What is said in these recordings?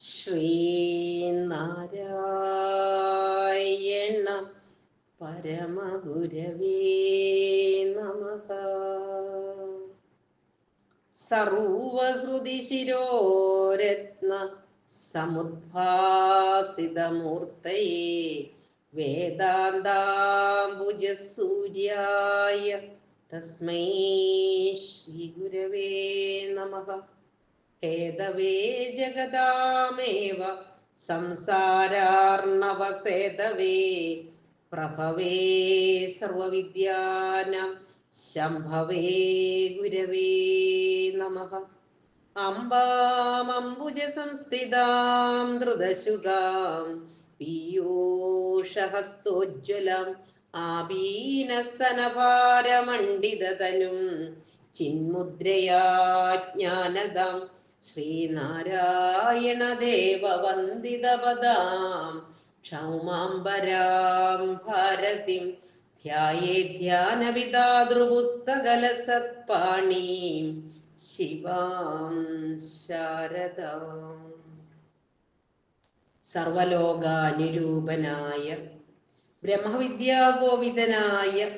ശ്രീനാരായണ പരമഗുരവേ നമഃ. സർവശ്രുതിശിരോരത്ന സമുദ്ഭാസിതമൂർത്തയേ വേദാന്താംബുജസൂര്യായ തസ്മൈ ശ്രീഗുരവേ നമ. ഹേതവേ ജഗദാമേവ സംസാരാർണവസേതവേ. പ്രഭവേ സർവവിദ്യാനാം ശംഭവേ ഗുരവേ നമ. അംബാമംബുജ സംസ്ഥിതാം ധൃതശുഗാം പീയൂഷഹസ്തോജ്വലം ആബീനസ്തനഭാരമണ്ഡിതതനും ചിന്മുദ്രയാ ജ്ഞാനദം ശ്രീനാരായണ ദേവവന്ദിതപദാം ക്ഷൗമാംബരാം ഭാരതിം ധ്യായേ ധ്യാനവിതാതൃപുസ്തകലസത്പാണീം ശിവാം ശാരദാം. സർവലോകാനുരൂപനായ ബ്രഹ്മവിദ്യാഗോവിതനായ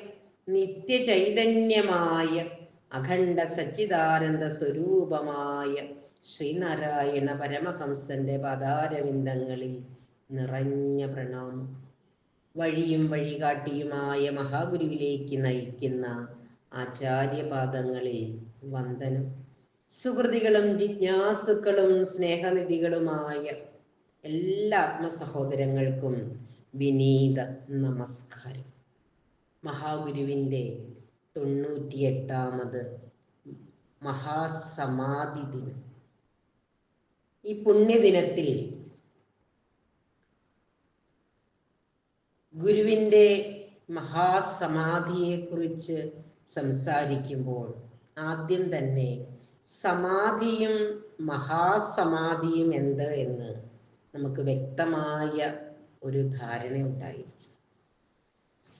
നിത്യചൈതന്യമായ അഖണ്ഡ സച്ചിദാനന്ദ സ്വരൂപമായ ശ്രീനാരായണ പരമഹംസന്റെ പദാരവിന്ദങ്ങളിൽ നിറഞ്ഞ പ്രണാമം. വഴിയും വഴികാട്ടിയുമായ മഹാഗുരുവിലേക്ക് നയിക്കുന്ന ആചാര്യപാദങ്ങളിൽ വന്ദനം. സുഹൃതികളും ജിജ്ഞാസുക്കളും സ്നേഹനിധികളുമായ എല്ലാ ആത്മസഹോദരങ്ങൾക്കും വിനീത നമസ്കാരം. മഹാഗുരുവിന്റെ തൊണ്ണൂറ്റിയെട്ടാമത് മഹാസമാധി ദിനം. ഈ പുണ്യദിനത്തിൽ ഗുരുവിന്റെ മഹാസമാധിയെക്കുറിച്ച് സംസാരിക്കുമ്പോൾ ആദ്യം തന്നെ സമാധിയും മഹാസമാധിയും എന്ത് എന്ന് നമുക്ക് വ്യക്തമായ ഒരു ധാരണ ഉണ്ടായിരിക്കും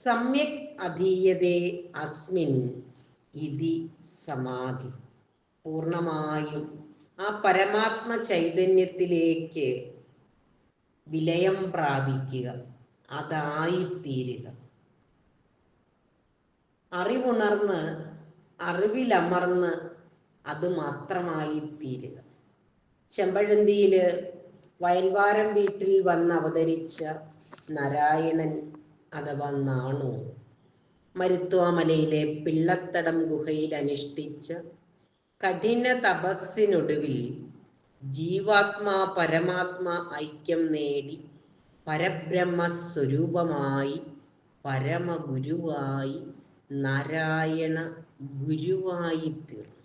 സമ്യക് അധീയതേ അസ്മിൻ ഇതി സമാധി. പൂർണമായും ആ പരമാത്മ ചൈതന്യത്തിലേക്ക് വിലയം പ്രാപിക്കുക അതായിത്തീരുക. അറിവുണർന്ന് അറിവിലമർന്ന് അത് മാത്രമായി തീരുക ചെമ്പഴന്തിയിൽ വയൽവാരം വീട്ടിൽ വന്ന് അവതരിച്ച നാരായണൻ അഥവാ നാണു മരുത്വാമലയിലെ പിള്ളത്തടം ഗുഹയിൽ അനുഷ്ഠിച്ച കഠിന തപസ്സിനൊടുവിൽ ജീവാത്മാ പരമാത്മാ ഐക്യം നേടി പരബ്രഹ്മ സ്വരൂപമായി പരമഗുരുവായി നാരായണ ഗുരുവായി തീർന്നു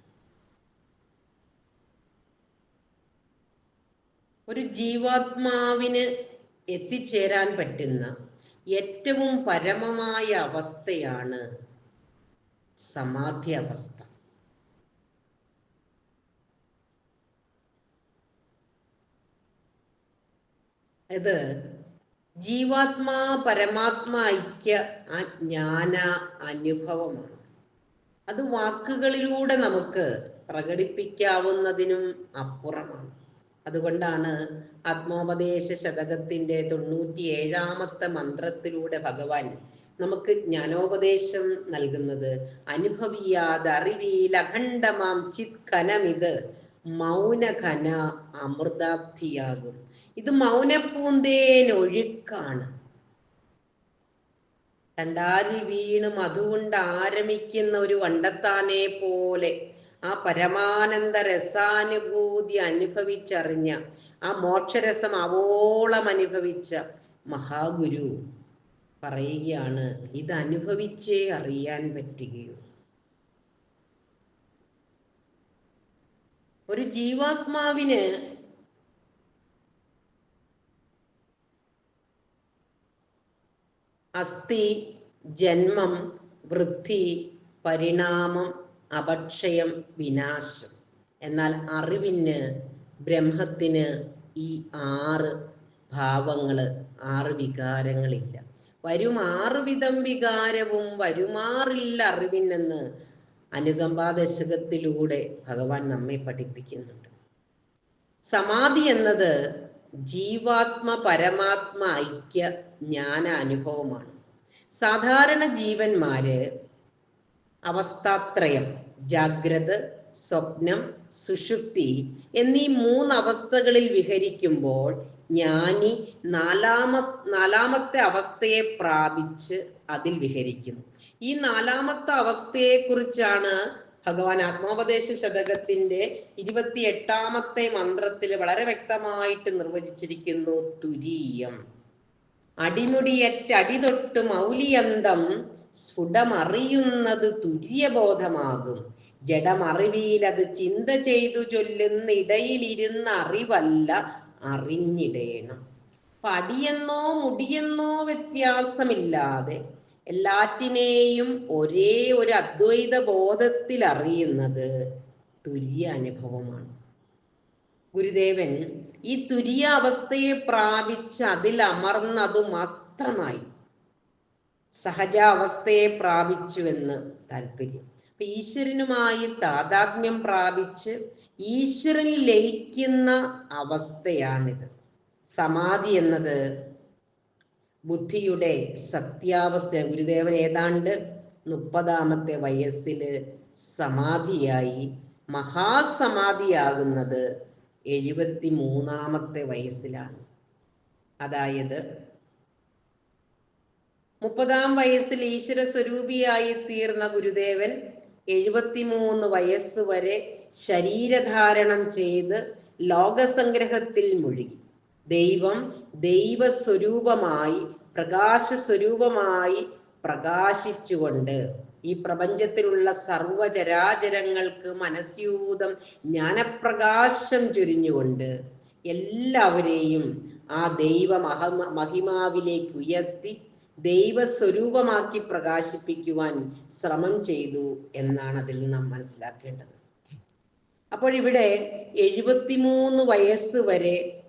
ഒരു ജീവാത്മാവിന് എത്തിച്ചേരാൻ പറ്റുന്ന ഏറ്റവും പരമമായ അവസ്ഥയാണ് സമാധി അവസ്ഥ. ഇത് ജീവാത്മാ പരമാത്മാ ഐക്യ ആ ജ്ഞാന അനുഭവമാണ്. അത് വാക്കുകളിലൂടെ നമുക്ക് പ്രകടിപ്പിക്കാവുന്നതിനും അപ്പുറമാണ്. അതുകൊണ്ടാണ് ആത്മോപദേശ ശതകത്തിന്റെ തൊണ്ണൂറ്റി ഏഴാമത്തെ മന്ത്രത്തിലൂടെ ഭഗവാൻ നമുക്ക് ജ്ഞാനോപദേശം നൽകുന്നത്. അനുഭവിയാതെ അറിവിയിൽ അഖണ്ഡമാം ചിത് കനമിത് മൗനഘന അമൃതാബ്ധിയാകും. ഇത് മൗനപ്പൂന്തേനൊഴുക്കാണ് കണ്ടാലിൽ വീണ് മധുകൊണ്ട് ആരമിക്കുന്ന ഒരു വണ്ടത്താനെ പോലെ ആ പരമാനന്ദ രസാനുഭൂതി അനുഭവിച്ചറിഞ്ഞ ആ മോക്ഷരസം അവോളം അനുഭവിച്ച മഹാഗുരു പറയുകയാണ് ഇത് അനുഭവിച്ചേ അറിയാൻ പറ്റുകയുള്ളൂ. ഒരു ജീവാത്മാവിന് അസ്ഥി ജന്മം വൃദ്ധി പരിണാമം അപക്ഷയം വിനാശം. എന്നാൽ അറിവിന് ബ്രഹ്മത്തിന് ഈ ആറ് ഭാവങ്ങൾ ആറ് വികാരങ്ങളില്ല. വരുമാറുവിധം വികാരവും വരുമാറില്ല അറിവിനെന്ന് അനുകമ്പാ ദശകത്തിലൂടെ ഭഗവാൻ നമ്മെ പഠിപ്പിക്കുന്നുണ്ട്. സമാധി എന്നത് ജീവാത്മ പരമാത്മ ഐക്യ ജ്ഞാന അനുഭവമാണ്. സാധാരണ ജീവന്മാര് അവസ്ഥാത്രയം ജാഗ്രത് സ്വപ്നം സുഷുപ്തി എന്നീ മൂന്ന് അവസ്ഥകളിൽ വിഹരിക്കുമ്പോൾ ജ്ഞാനി നാലാമ നാലാമത്തെ അവസ്ഥയെ പ്രാപിച്ച് അതിൽ വിഹരിക്കുന്നു. ഈ നാലാമത്തെ അവസ്ഥയെ കുറിച്ചാണ് ഭഗവാൻ ആത്മോപദേശ ശതകത്തിന്റെ ഇരുപത്തി എട്ടാമത്തെ മന്ത്രത്തിൽ വളരെ വ്യക്തമായിട്ട് നിർവചിച്ചിരിക്കുന്നു തുരീയം. അടിമുടിയറ്റടി അടിതൊട്ട് മൗലിയന്തം സ്ഫുടമറിയുന്നത് തുര്യബോധമാകും ജഡമറിവിയിലത് ചിന്ത ചെയ്തു ചൊല്ലുന്ന ഇടയിലിരുന്ന അറിവല്ല അറിഞ്ഞിടേണം. പടിയെന്നോ മുടിയെന്നോ വ്യത്യാസമില്ലാതെ എല്ലാറ്റിനെയും ഒരേ ഒരു അദ്വൈത ബോധത്തിൽ അറിയുന്നത് തുല്യ അനുഭവമാണ്. ഗുരുദേവൻ ഈ തുര്യ അവസ്ഥയെ പ്രാപിച്ച് അതിൽ അമർന്നതു മാത്രമായി സഹജാവസ്ഥയെ പ്രാപിച്ചുവെന്ന് താല്പര്യം. അപ്പൊ ഈശ്വരനുമായി താതാത്മ്യം പ്രാപിച്ച് ഈശ്വരനിൽ ലയിക്കുന്ന അവസ്ഥയാണിത്. സമാധി എന്നത് ബുദ്ധിയുടെ സത്യാവസ്ഥ. ഗുരുദേവൻ ഏതാണ്ട് മുപ്പതാമത്തെ വയസ്സിൽ സമാധിയായി മഹാസമാധിയാകുന്നത് എഴുപത്തി മൂന്നാമത്തെ വയസ്സിലാണ്. അതായത് മുപ്പതാം വയസ്സിൽ ഈശ്വര സ്വരൂപിയായി തീർന്ന ഗുരുദേവൻ എഴുപത്തിമൂന്ന് വയസ്സ് വരെ ശരീരധാരണം ചെയ്ത് ലോകസംഗ്രഹത്തിൽ മുഴുകി. ദൈവം ദൈവസ്വരൂപമായി പ്രകാശ സ്വരൂപമായി പ്രകാശിച്ചുകൊണ്ട് ഈ പ്രപഞ്ചത്തിലുള്ള സർവചരാചരങ്ങൾക്ക് മനസ്യൂതം ജ്ഞാനപ്രകാശം ചൊരിഞ്ഞുകൊണ്ട് എല്ലാവരെയും ആ ദൈവ മഹ മഹിമാവിലേക്ക് ഉയർത്തി ദൈവസ്വരൂപമാക്കി പ്രകാശിപ്പിക്കുവാൻ ശ്രമം ചെയ്തു എന്നാണ് അതിൽ നാം മനസ്സിലാക്കേണ്ടത്. അപ്പോൾ ഇവിടെ എഴുപത്തിമൂന്ന് വയസ്സ് വരെ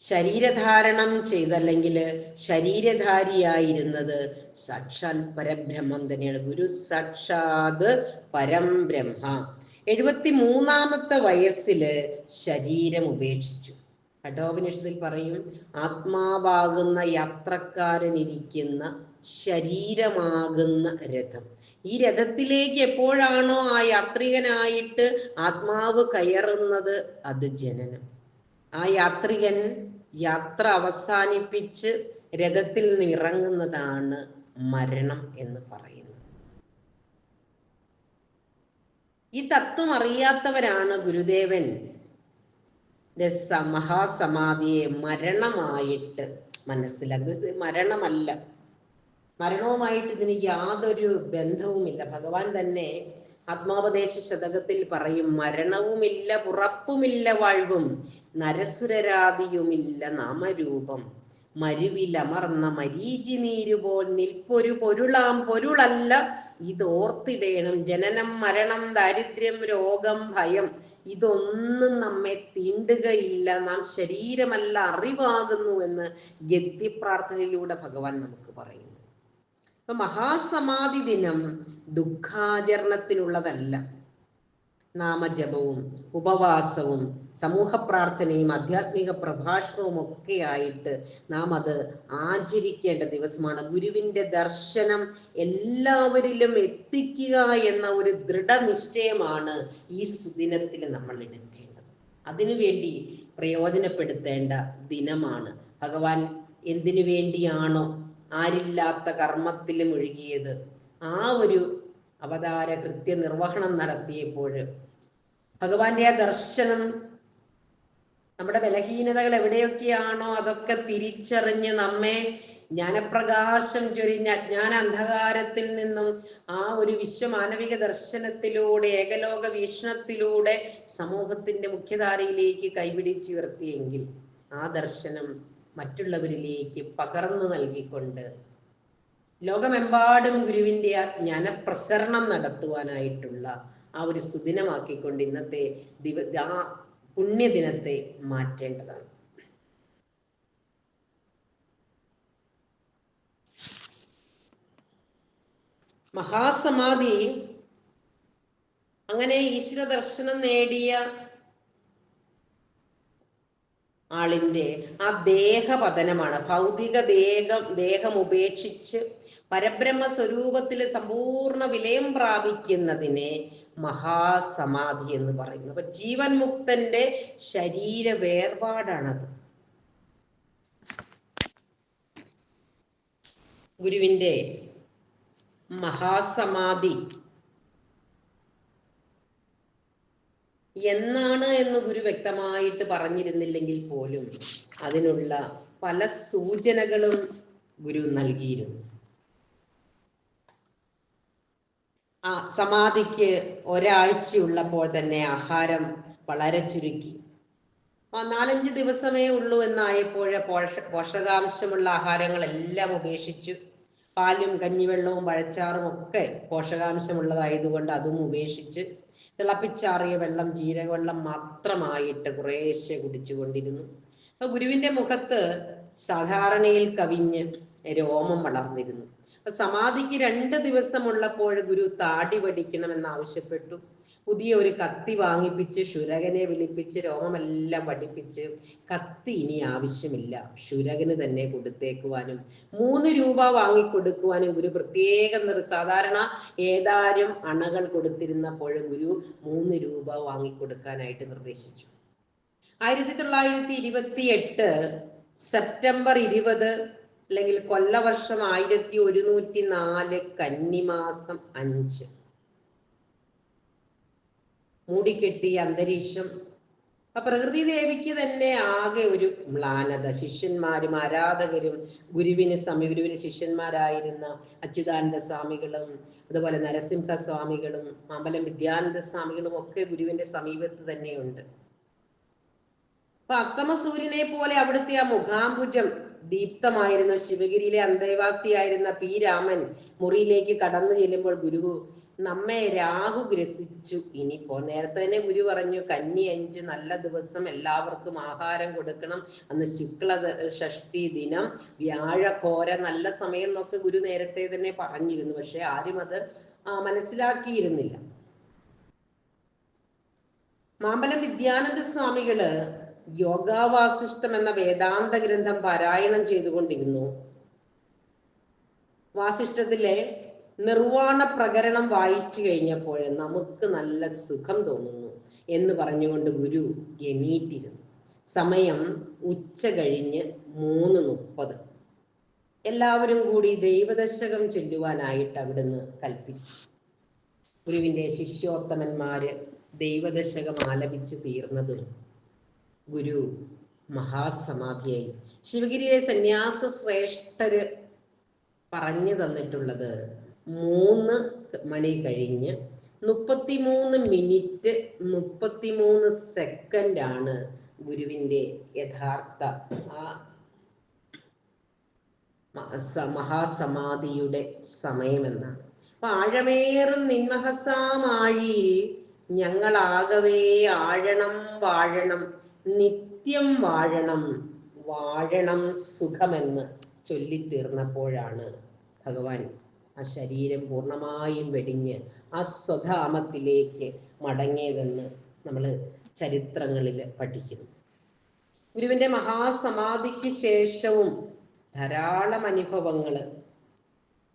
ശരീരധാരണം ചെയ്തല്ലെങ്കിൽ ശരീരധാരിയായിരുന്നത് സാക്ഷാൽ പരബ്രഹ്മം തന്നെയാണ് ഗുരു സാക്ഷാത് പരംബ്രഹ്മ. എഴുപത്തി മൂന്നാമത്തെ വയസ്സിൽ ശരീരം ഉപേക്ഷിച്ചു. കഠോപനിഷത്തിൽ പറയും ആത്മാവാകുന്ന യാത്രക്കാരൻ ഇരിക്കുന്ന ശരീരമാകുന്ന രഥം. ഈ രഥത്തിലേക്ക് എപ്പോഴാണോ ആ യാത്രികനായിട്ട് ആത്മാവ് കയറുന്നത്? അത് ജനനം. ആ യാത്രികൻ യാത്ര അവസാനിപ്പിച്ച് രഥത്തിൽ നിന്ന് ഇറങ്ങുന്നതാണ് മരണം എന്ന് പറയുന്നത്. ഈ തത്വം അറിയാത്തവരാണ് ഗുരുദേവൻ. മഹാസമാധിയെ മരണമായിട്ട് മനസ്സിലാക്കുന്നത് മരണമല്ല. മരണവുമായിട്ട് ഇതിന് യാതൊരു ബന്ധവുമില്ല. ഭഗവാൻ തന്നെ ആത്മാപദേശ ശതകത്തിൽ പറയും മരണവുമില്ല പുറപ്പുമില്ല വാഴ്വും നരസുരരാതിയുമില്ല നാമരൂപം. മരുവിലമർന്ന മരീചി നീരുപോൽ നിൽപ്പൊരു പൊരുളാം പൊരുളല്ല ഇതോർത്തിടേണം. ജനനം മരണം ദാരിദ്ര്യം രോഗം ഭയം ഇതൊന്നും നമ്മെ തീണ്ടുകയില്ല. നാം ശരീരമല്ല അറിവാകുന്നു എന്ന് ഗദ്യ പ്രാർത്ഥനയിലൂടെ ഭഗവാൻ നമുക്ക് പറയുന്നു. മഹാസമാധി ദിനം ദുഃഖാചരണത്തിനുള്ളതല്ല നാമജപവും ഉപവാസവും സമൂഹ പ്രാർത്ഥനയും ആധ്യാത്മിക പ്രഭാഷണവും ഒക്കെ ആയിട്ട് നാം അത് ആചരിക്കേണ്ട ദിവസമാണ്. ഗുരുവിന്റെ ദർശനം എല്ലാവരിലും എത്തിക്കുക എന്ന ഒരു ദൃഢനിശ്ചയമാണ് ഈ സുദിനത്തിൽ നമ്മൾ എടുക്കേണ്ടത്. അതിനുവേണ്ടി പ്രയോജനപ്പെടുത്തേണ്ട ദിനമാണ്. ഭഗവാൻ എന്തിനു വേണ്ടിയാണോ ആരില്ലാത്ത കർമ്മത്തിൽ മുഴുകിയത് ആ ഒരു അവതാര കൃത്യനിർവഹണം നടത്തിയപ്പോൾ ഭഗവാന്റെ ആ ദർശനം നമ്മുടെ ബലഹീനതകൾ എവിടെയൊക്കെയാണോ അതൊക്കെ തിരിച്ചറിഞ്ഞ് നമ്മെ ജ്ഞാനപ്രകാശം ചൊരിഞ്ഞ അജ്ഞാന അന്ധകാരത്തിൽ നിന്നും ആ ഒരു വിശ്വമാനവിക ദർശനത്തിലൂടെ ഏകലോക വീക്ഷണത്തിലൂടെ സമൂഹത്തിന്റെ മുഖ്യധാരയിലേക്ക് കൈപിടിച്ചുയർത്തിയെങ്കിൽ ആ ദർശനം മറ്റുള്ളവരിലേക്ക് പകർന്നു നൽകിക്കൊണ്ട് ലോകമെമ്പാടും ഗുരുവിന്റെ ആ ജ്ഞാനപ്രസരണം നടത്തുവാനായിട്ടുള്ള ആ ഒരു സുദിനമാക്കിക്കൊണ്ട് ഇന്നത്തെ ദിവ ആ പുണ്യദിനത്തെ മാറ്റേണ്ടതാണ്. മഹാസമാധി അങ്ങനെ ഈശ്വര ദർശനം നേടിയ ആളിന്റെ ആ ദേഹപതനമാണ്. ഭൗതിക ദേഹം ദേഹം ഉപേക്ഷിച്ച് പരബ്രഹ്മ സ്വരൂപത്തിൽ സമ്പൂർണ വിലയം പ്രാപിക്കുന്നതിനെ മഹാസമാധി എന്ന് പറയുന്നു. അപ്പൊ ജീവൻ മുക്തന്റെ ശരീര വേർപാടാണത്. ഗുരുവിന്റെ മഹാസമാധി എന്നാണ് എന്ന് ഗുരു വ്യക്തമായിട്ട് പറഞ്ഞിരുന്നില്ലെങ്കിൽ പോലും അതിനുള്ള പല സൂചനകളും ഗുരു നൽകിയിരുന്നു ആ സമാധിക്ക് ഒരാഴ്ചയുള്ളപ്പോൾ തന്നെ ആഹാരം വളരെ ചുരുക്കി. നാലഞ്ച് ദിവസമേ ഉള്ളൂ എന്നായപ്പോൾ പോഷ പോഷകാംശമുള്ള ആഹാരങ്ങളെല്ലാം ഉപേക്ഷിച്ചു. പാലും കഞ്ഞിവെള്ളവും പഴച്ചാറും ഒക്കെ പോഷകാംശമുള്ളതായതുകൊണ്ട് അതും ഉപേക്ഷിച്ച് തിളപ്പിച്ചാറിയ വെള്ളം ജീരകവെള്ളം മാത്രമായിട്ട് കുറേശ്ശെ കുടിച്ചുകൊണ്ടിരുന്നു. അപ്പൊ ഗുരുവിന്റെ മുഖത്ത് സാധാരണയിൽ കവിഞ്ഞ് രോമം വളർന്നിരുന്നു. സമാധിക്ക് രണ്ട് ദിവസമുള്ളപ്പോൾ ഗുരു താടി വടിക്കണമെന്ന് ആവശ്യപ്പെട്ടു. പുതിയ ഒരു കത്തി വാങ്ങിപ്പിച്ച് ശുരകനെ വിളിപ്പിച്ച് രോമമെല്ലാം പഠിപ്പിച്ച് കത്തി ഇനി ആവശ്യമില്ല. ശുരകന് തന്നെ കൊടുത്തേക്കുവാനും മൂന്ന് രൂപ വാങ്ങിക്കൊടുക്കുവാനും ഗുരു പ്രത്യേകം സാധാരണ ഏതാനും അണകൾ കൊടുത്തിരുന്നപ്പോൾ ഗുരു മൂന്ന് രൂപ വാങ്ങിക്കൊടുക്കാനായിട്ട് നിർദ്ദേശിച്ചു. ആയിരത്തി തൊള്ളായിരത്തി ഇരുപത്തി എട്ട് സെപ്റ്റംബർ ഇരുപത് അല്ലെങ്കിൽ കൊല്ലവർഷം ആയിരത്തി ഒരുന്നൂറ്റി നാല് കന്നിമാസം അഞ്ച്. മൂടിക്കെട്ടിയ അന്തരീക്ഷം. അപ്പൊ പ്രകൃതി ദേവിക്ക് തന്നെ ആകെ ഒരു മ്ലാനത. ശിഷ്യന്മാരും ആരാധകരും ഗുരുവിന് സമീ ഗുരുവിന് ശിഷ്യന്മാരായിരുന്ന അച്യുതാനന്ദ സ്വാമികളും അതുപോലെ നരസിംഹ സ്വാമികളും മാമ്പലം വിദ്യാനന്ദ സ്വാമികളും ഒക്കെ ഗുരുവിന്റെ സമീപത്ത് തന്നെയുണ്ട്. അപ്പൊ അസ്തമ സൂര്യനെ പോലെ അവിടുത്തെ ആ മുഖാംബുജം ദീപ്തമായിരുന്നു ശിവഗിരിയിലെ അന്തേവാസിയായിരുന്ന പി രാമൻ മുറിയിലേക്ക് കടന്നു ചെല്ലുമ്പോൾ ഗുരു നമ്മെ രാഹു ഗ്രസിച്ചു. ഇനിയിപ്പോ നേരത്തെ തന്നെ ഗുരു പറഞ്ഞു കന്നി അഞ്ച് നല്ല ദിവസം എല്ലാവർക്കും ആഹാരം കൊടുക്കണം. അന്ന് ശുക്ല ഷഷ്ടി ദിനം വ്യാഴഘോര നല്ല സമയം എന്നൊക്കെ ഗുരു നേരത്തെ തന്നെ പറഞ്ഞിരുന്നു. പക്ഷെ ആരും അത് മനസ്സിലാക്കിയിരുന്നില്ല. മാമ്പലം വിദ്യാനന്ദ സ്വാമികൾ യോഗാവാസിഷ്ടം എന്ന വേദാന്ത ഗ്രന്ഥം പാരായണം ചെയ്തുകൊണ്ടിരുന്നു. വാസിഷ്ടത്തിലെ നിർവാണ പ്രകരണം വായിച്ചു കഴിഞ്ഞപ്പോൾ നമുക്ക് നല്ല സുഖം തോന്നുന്നു എന്ന് പറഞ്ഞുകൊണ്ട് ഗുരു എണീറ്റിരുന്നു. സമയം ഉച്ച കഴിഞ്ഞ് മൂന്ന് മുപ്പത്. എല്ലാവരും കൂടി ദൈവദശകം ചൊല്ലുവാനായിട്ട് അവിടുന്ന് കൽപ്പിച്ചു. ഗുരുവിന്റെ ശിഷ്യോത്തമന്മാര് ദൈവദശകം ആലപിച്ച് തീർന്നതും ഗുരു മഹാസമാധിയായി. ശിവഗിരിയിലെ സന്യാസ ശ്രേഷ്ഠര് പറഞ്ഞു തന്നിട്ടുള്ളത് മൂന്ന് മണി കഴിഞ്ഞ് മുപ്പത്തിമൂന്ന് മിനിറ്റ് മുപ്പത്തിമൂന്ന് സെക്കൻഡ് ആണ് ഗുരുവിന്റെ യഥാർത്ഥ ആ മഹാസമാധിയുടെ സമയമെന്നാണ്. അപ്പൊ ആഴമേറും നിന്മഹസാമാഴിയിൽ ഞങ്ങളാകവേ ആഴണം വാഴണം നിത്യം വാഴണം വാഴണം സുഖമെന്ന് ചൊല്ലിത്തീർന്നപ്പോഴാണ് ഭഗവാൻ ആ ശരീരം പൂർണമായും വെടിഞ്ഞ് ആ സ്വധാമത്തിലേക്ക് മടങ്ങിയതെന്ന് നമ്മൾ ചരിത്രങ്ങളിൽ പഠിക്കുന്നു. ഗുരുവിന്റെ മഹാസമാധിക്ക് ശേഷവും ധാരാളം അനുഭവങ്ങൾ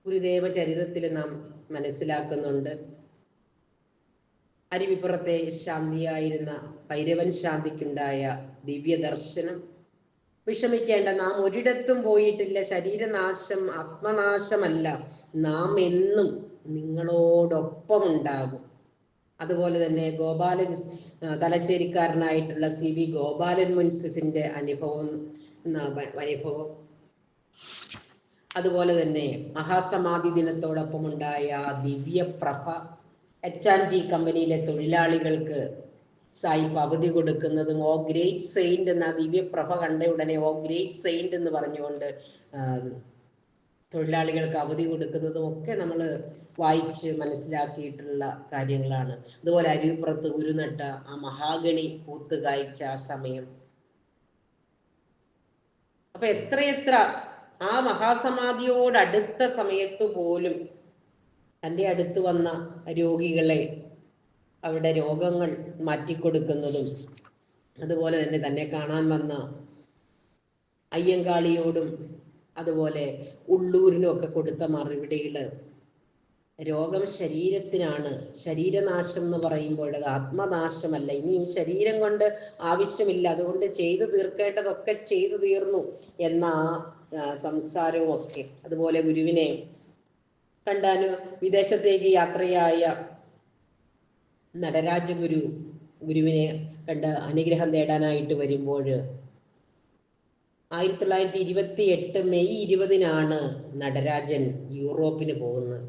ഗുരുദേവ ചരിതത്തിൽ നാം മനസ്സിലാക്കുന്നുണ്ട്. അരുവിപ്പുറത്തെ ശാന്തിയായിരുന്ന ഭൈരവൻ ശാന്തിക്കുണ്ടായ ദിവ്യ ദർശനം വിഷമിക്കേണ്ട നാം ഒരിടത്തും പോയിട്ടില്ല. ശരീരനാശം ആത്മനാശമല്ല. നാം എന്നും നിങ്ങളോടൊപ്പം ഉണ്ടാകും അതുപോലെ തന്നെ ഗോപാലൻ തലശ്ശേരിക്കാരനായിട്ടുള്ള സി വി ഗോപാലൻ മുൻസിഫിന്റെ അനുഭവം അനുഭവം. അതുപോലെ തന്നെ മഹാസമാധി ദിനത്തോടൊപ്പം ഉണ്ടായ ദിവ്യ ദിവ്യപ്രഭ. എച്ച് ആൻഡ് ടി കമ്പനിയിലെ തൊഴിലാളികൾക്ക് സായിപ്പ് അവധി കൊടുക്കുന്നതും ഓ ഗ്രേറ്റ് സെയിന്റ് എന്ന ദിവ്യപ്രഭ കണ്ട ഉടനെ ഓ ഗ്രേറ്റ് സെയിന്റ് എന്ന് പറഞ്ഞുകൊണ്ട് തൊഴിലാളികൾക്ക് അവധി കൊടുക്കുന്നതും ഒക്കെ നമ്മൾ വായിച്ച് മനസ്സിലാക്കിയിട്ടുള്ള കാര്യങ്ങളാണ്. അതുപോലെ അരുവിപ്പുറത്ത് ഉരുനട്ട ആ മഹാഗണി പൂത്ത് കായ്ച്ച ആ സമയം. അപ്പൊ എത്രയെത്ര ആ മഹാസമാധിയോടടുത്ത സമയത്ത് പോലും തന്റെ അടുത്ത് വന്ന രോഗികളെ അവരുടെ രോഗങ്ങൾ മാറ്റിക്കൊടുക്കുന്നതും അതുപോലെ തന്നെ തന്നെ കാണാൻ വന്ന അയ്യങ്കാളിയോടും അതുപോലെ ഉള്ളൂരിനും ഒക്കെ കൊടുത്ത മറുപടിയിൽ രോഗം ശരീരത്തിനാണ്. ശരീരനാശം എന്ന് പറയുമ്പോൾ അത് ആത്മനാശമല്ല. ഇനി ഈ ശരീരം കൊണ്ട് ആവശ്യമില്ല. അതുകൊണ്ട് ചെയ്തു തീർക്കേണ്ടതൊക്കെ ചെയ്തു തീർന്നു എന്ന സംസാരവും ഒക്കെ. അതുപോലെ ഗുരുവിനെ കണ്ടാന് വിദേശത്തേക്ക് യാത്രയായ നടരാജ ഗുരു ഗുരുവിനെ കണ്ട് അനുഗ്രഹം നേടാനായിട്ട് വരുമ്പോൾ ആയിരത്തി തൊള്ളായിരത്തി ഇരുപത്തി എട്ട് മെയ് ഇരുപതിനാണ് നടരാജൻ യൂറോപ്പിന് പോകുന്നത്.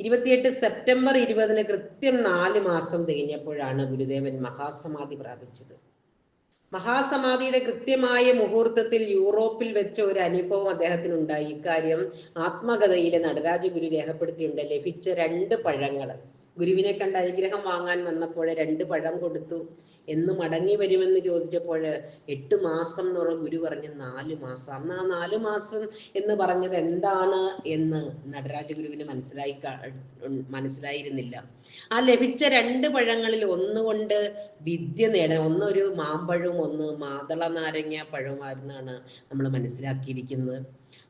ഇരുപത്തിയെട്ട് സെപ്റ്റംബർ ഇരുപതിന് കൃത്യം നാല് മാസം തികഞ്ഞപ്പോഴാണ് ഗുരുദേവൻ മഹാസമാധി പ്രാപിച്ചത്. മഹാസമാധിയുടെ കൃത്യമായ മുഹൂർത്തത്തിൽ യൂറോപ്പിൽ വെച്ച ഒരു അനുഭവം അദ്ദേഹത്തിന് ഉണ്ടായി ഇക്കാര്യം ആത്മകഥയിലെ നടരാജ ഗുരു രേഖപ്പെടുത്തിയുണ്ട് ലഭിച്ച രണ്ട് പഴങ്ങൾ. ഗുരുവിനെ കണ്ട് അനുഗ്രഹം വാങ്ങാൻ വന്നപ്പോൾ രണ്ട് പഴം കൊടുത്തു. എന്ന് മടങ്ങി വരുമെന്ന് ചോദിച്ചപ്പോൾ എട്ട് മാസം എന്ന് പറഞ്ഞ ഗുരു പറഞ്ഞു നാല് മാസം. അന്ന് ആ നാല് മാസം എന്ന് പറഞ്ഞത് എന്താണ് എന്ന് നടരാജ ഗുരുവിന് മനസ്സിലായി മനസ്സിലായിരുന്നില്ല. ആ ലഭിച്ച രണ്ട് പഴങ്ങളിൽ ഒന്നുകൊണ്ട് വിദ്യ നേടാൻ ഒന്ന് ഒരു മാമ്പഴവും ഒന്ന് മാതള നാരങ്ങ പഴവുമായിരുന്നാണ് നമ്മൾ മനസ്സിലാക്കിയിരിക്കുന്നത്.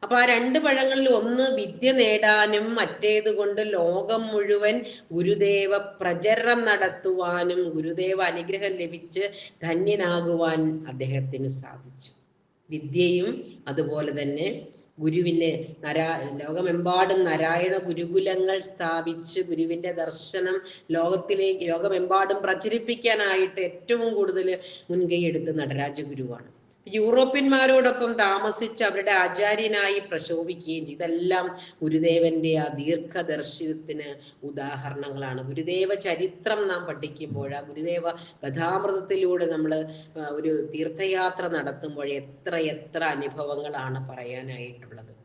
അപ്പൊ ആ രണ്ട് പഴങ്ങളിൽ ഒന്ന് വിദ്യ നേടാനും മറ്റേത് കൊണ്ട് ലോകം മുഴുവൻ ഗുരുദേവ പ്രചരണം നടത്തുവാനും ഗുരുദേവ അനുഗ്രഹം ലഭിച്ച് ധന്യനാകുവാൻ അദ്ദേഹത്തിന് സാധിച്ചു. വിദ്യയും അതുപോലെ തന്നെ ഗുരുവിന് നരാ ലോകമെമ്പാടും നാരായണ ഗുരുകുലങ്ങൾ സ്ഥാപിച്ച് ഗുരുവിന്റെ ദർശനം ലോകത്തിലേക്ക് ലോകമെമ്പാടും പ്രചരിപ്പിക്കാനായിട്ട് ഏറ്റവും കൂടുതൽ മുൻകൈ എടുത്ത് നടരാജ ഗുരുവാണ് യൂറോപ്യന്മാരോടൊപ്പം താമസിച്ച് അവരുടെ ആചാര്യനായി പ്രശോഭിക്കുകയും ചെയ്തു. ഇതെല്ലാം ഗുരുദേവന്റെ ആ ദീർഘദർശനത്തിന് ഉദാഹരണങ്ങളാണ്. ഗുരുദേവ ചരിത്രം നാം പഠിക്കുമ്പോൾ ആ ഗുരുദേവ കഥാമൃതത്തിലൂടെ നമ്മൾ ഒരു തീർത്ഥയാത്ര നടത്തുമ്പോൾ എത്ര എത്ര അനുഭവങ്ങളാണ് പറയാനായിട്ടുള്ളത്.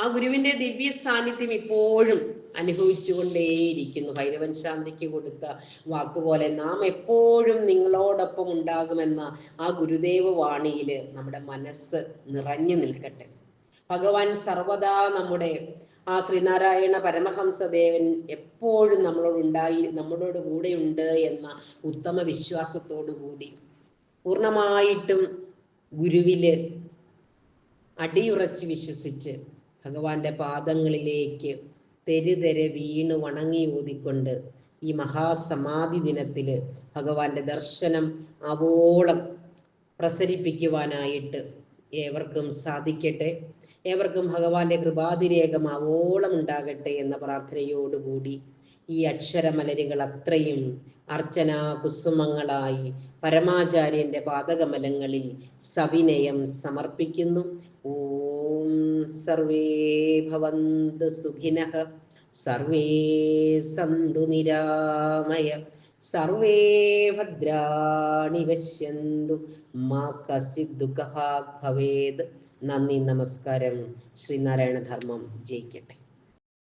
ആ ഗുരുവിന്റെ ദിവ്യ സാന്നിധ്യം ഇപ്പോഴും അനുഭവിച്ചുകൊണ്ടേയിരിക്കുന്നു. ഭൈരവൻ ശാന്തിക്ക് കൊടുത്ത വാക്കുപോലെ നാം എപ്പോഴും നിങ്ങളോടൊപ്പം ഉണ്ടാകുമെന്ന ആ ഗുരുദേവ വാണിയിൽ നമ്മുടെ മനസ്സ് നിറഞ്ഞു നിൽക്കട്ടെ. ഭഗവാൻ സർവദാ നമ്മുടെ ആ ശ്രീനാരായണ പരമഹംസദേവൻ എപ്പോഴും നമ്മളോട് ഉണ്ടായി നമ്മളോട് കൂടെയുണ്ട് എന്ന ഉത്തമ വിശ്വാസത്തോടു കൂടി പൂർണമായിട്ടും ഗുരുവിൽ അടിയുറച്ച് വിശ്വസിച്ച് ഭഗവാന്റെ പാദങ്ങളിലേക്ക് തെരുതെരെ വീണ് വണങ്ങി ഊതിക്കൊണ്ട് ഈ മഹാസമാധി ദിനത്തിൽ ഭഗവാന്റെ ദർശനം ആവോളം പ്രസരിപ്പിക്കുവാനായിട്ട് ഏവർക്കും സാധിക്കട്ടെ. ഏവർക്കും ഭഗവാന്റെ കൃപാതിരേകം ആവോളം ഉണ്ടാകട്ടെ എന്ന പ്രാർത്ഥനയോടുകൂടി ഈ അക്ഷരമലരുകൾ അത്രയും അർച്ചന കുസുമങ്ങളായി പരമാചാര്യന്റെ പാദകമലങ്ങളിൽ സവിനയം സമർപ്പിക്കുന്നു. ഓം സർവേ ഭവന്തു സുഖിനഃ. സർവേ സന്തു നിരാമയ. സർവേ ഭദ്രാണി പശ്യന്തു. മാ കശ്ചിത് ദുഃഖഭാഗ് ഭവേത്. നന്ദി നമസ്കാരം. ശ്രീനാരായണ ധർമ്മം ജയിക്കട്ടെ.